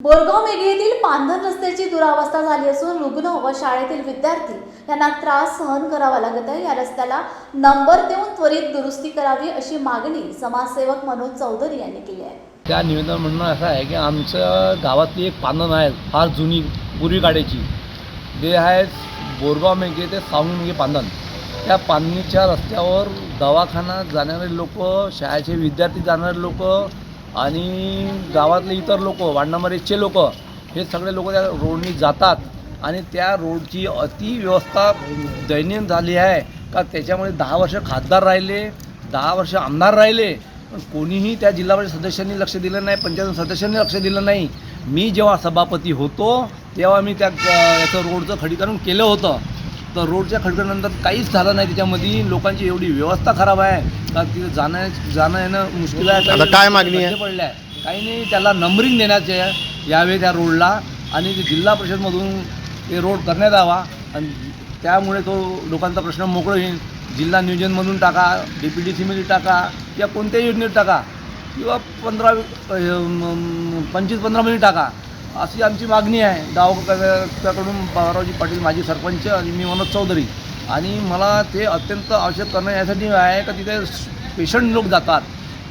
बोरगाव मेघेतील येथील पांधन रस्त्याची दुरावस्था झाली असून रुग्ण व शाळेतील विद्यार्थी यांना त्रास सहन करावा लागत आहे. या रस्त्याला नंबर देऊन त्वरित दुरुस्ती करावी अशी मागणी समाजसेवक मनोज चौधरी यांनी केली आहे. त्या निवेदन म्हणणं असं आहे की आमच्या गावातली एक पानन आहे फार जुनी पूर्वी काढायची ते आहे बोरगाव मेघे ते सावंगी मेघे पांधन त्या पाननीच्या रस्त्यावर दवाखाना जाणारे लोक शाळेचे विद्यार्थी जाणारे लोक आणि गावातले इतर लोक वार्ड लोक हे सगळे लोक त्या रोडनी जातात. आणि त्या रोडची अति व्यवस्था दैनीय झाली आहे. का त्याच्यामुळे दहा वर्ष खासदार राहिले दहा वर्ष आमदार राहिले पण कोणीही त्या जिल्हा परिषद सदस्यांनी लक्ष दिलं नाही पंचायत सदस्यांनी लक्ष दिलं नाही. मी जेव्हा सभापती होतो तेव्हा मी त्या याचं रोडचं खडीकरण केलं होतं. तर रोडच्या खडकरणानंतर काहीच झालं नाही त्याच्यामध्ये लोकांची एवढी व्यवस्था खराब आहे. का तिथे जाणं जाणं येणं मुश्किल आहे. आता काय मागणी आहे? खड्डे पडले आहे काही नाही त्याला नंबरिंग देण्याचे यावे त्या रोडला आणि ते जिल्हा परिषदमधून ते रोड करण्यात यावा. आणि त्यामुळे तो लोकांचा प्रश्न मोकळं होईल. जिल्हा नियोजनमधून टाका डी पी डी सीमध्ये टाका किंवा कोणत्याही योजनेत टाका. किंवा पंधरा पंचवीस पंधरामध्ये टाका. अशी आमची मागणी आहे. गावकऱ्याकडून बाबारावजी पाटील माजी सरपंच आणि मी मनोज चौधरी. आणि मला ते अत्यंत आवश्यक करणं यासाठी आहे का तिथे पेशंट लोक जातात.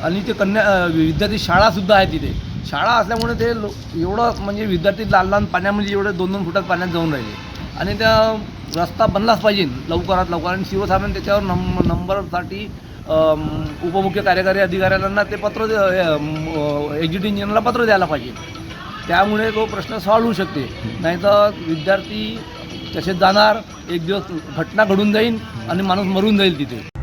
आणि ते कन्या विद्यार्थी शाळासुद्धा आहे तिथे. शाळा असल्यामुळे ते लो एवढं म्हणजे विद्यार्थी लहान लहान पाण्यामध्ये एवढे दोन दोन फुटात पाण्यात जाऊन राहिले. आणि त्या रस्ता बनलाच पाहिजे लवकरात लवकर. आणि शिवसाहेबांनी त्याच्यावर नंब नंबरसाठी उपमुख्य कार्यकारी अधिकाऱ्यांना ते पत्र एक्झिट इंजिनियरला पत्र द्यायला पाहिजे. त्यामुळे तो प्रश्न सॉल्व्ह होऊ शकते. नाहीतर विद्यार्थी तसेच जाणार एक दिवस घटना घडून जाईल आणि माणूस मरून जाईल तिथे.